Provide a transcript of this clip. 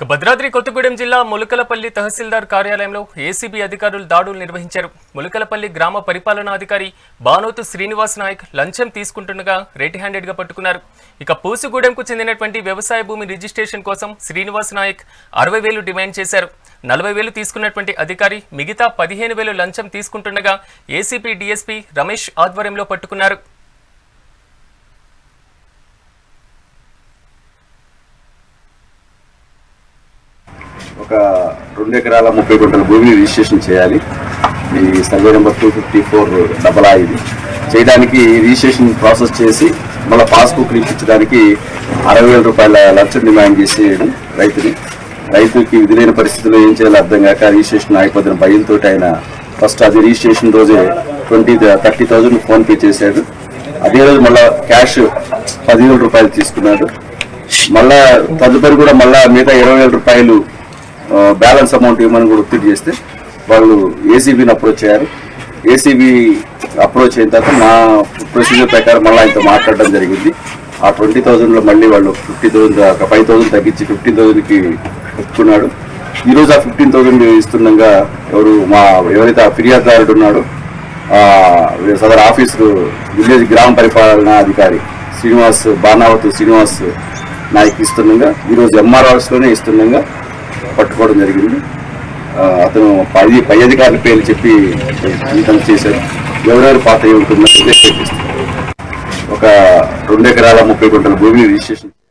ఇక భద్రాద్రి కొత్తగూడెం జిల్లా ములకలపల్లి తహసీల్దార్ కార్యాలయంలో ఏసీబీ అధికారులు దాడులు నిర్వహించారు. ములకలపల్లి గ్రామ పరిపాలనాధికారి బానోతు శ్రీనివాస్ నాయక్ లంచం తీసుకుంటుండగా రెడ్ హ్యాండెడ్గా పట్టుకున్నారు. ఇక పూసుగూడెంకు చెందినటువంటి వ్యవసాయ భూమి రిజిస్ట్రేషన్ కోసం శ్రీనివాస్ నాయక్ అరవై వేలు డిమాండ్ చేశారు. నలభై వేలు తీసుకున్నటువంటి అధికారి మిగతా పదిహేను వేలు లంచం తీసుకుంటుండగా ఏసీపీ డీఎస్పీ రమేష్ ఆధ్వర్యంలో పట్టుకున్నారు. ఒక రెండు ఎకరాల ముప్పై గుంటల భూమిని రిజిస్ట్రేషన్ చేయాలి. ఈ survey number two fifty four double ఆ ఇది. చేయడానికి రిజిస్ట్రేషన్ ప్రాసెస్ చేసి మళ్ళీ పాస్బుక్ ఇప్పించడానికి అరవై వేల రూపాయల లంచం డిమాండ్ చేసేయడం రైతుని. రైతుకి విధులైన పరిస్థితుల్లో ఏం చేయాలో అర్థం కాక రిజిస్ట్రేషన్ ఆగిపోతున్న భయంతో ఆయన ఫస్ట్ అది రిజిస్ట్రేషన్ రోజే twenty thirty thousand PhonePe చేశాడు. అదే రోజు మళ్ళీ క్యాష్ పదివేల రూపాయలు తీసుకున్నాడు. మళ్ళా తదుపరి కూడా మళ్ళా మిగతా ఇరవై వేల రూపాయలు బ్యాలెన్స్ అమౌంట్ ఇవ్వమని కూడా ఒత్తిడి చేస్తే వాళ్ళు ఏసీబీని అప్రోచ్ అయ్యారు. ఏసీబీ అప్రోచ్ అయిన తర్వాత మా ప్రొసీజర్ ప్రకారం మళ్ళీ ఆయనతో మాట్లాడడం జరిగింది. ఆ ట్వంటీ థౌజండ్లో మళ్ళీ వాళ్ళు ఫిఫ్టీ థౌసండ్ ఒక ఫైవ్ థౌసండ్ తగ్గించి ఫిఫ్టీన్ థౌసండ్కి ఒప్పుకున్నాడు ఈరోజు ఆ ఫిఫ్టీన్ థౌసండ్ ఇస్తుండగా ఎవరు మా ఎవరైతే ఆ ఫిర్యాదుదారుడు ఉన్నాడో ఆ, సదర్ ఆఫీసరు విలేజ్ గ్రామ పరిపాలనా అధికారి శ్రీనివాస్ బాణావతి శ్రీనివాస్ నాయక్ ఇస్తుండగా ఈరోజు ఎంఆర్ఆర్స్లోనే ఇస్తుండగా పట్టుకోవడం జరిగింది. అతను పై పై అధికారుల పేర్లు చెప్పి ఇతను చేశారు. ఎవరెవరు పాత్ర ఉంటుందని ఒక రెండు ఎకరాల ముప్పై గుంటల భూమిని రిజిస్ట్రేషన్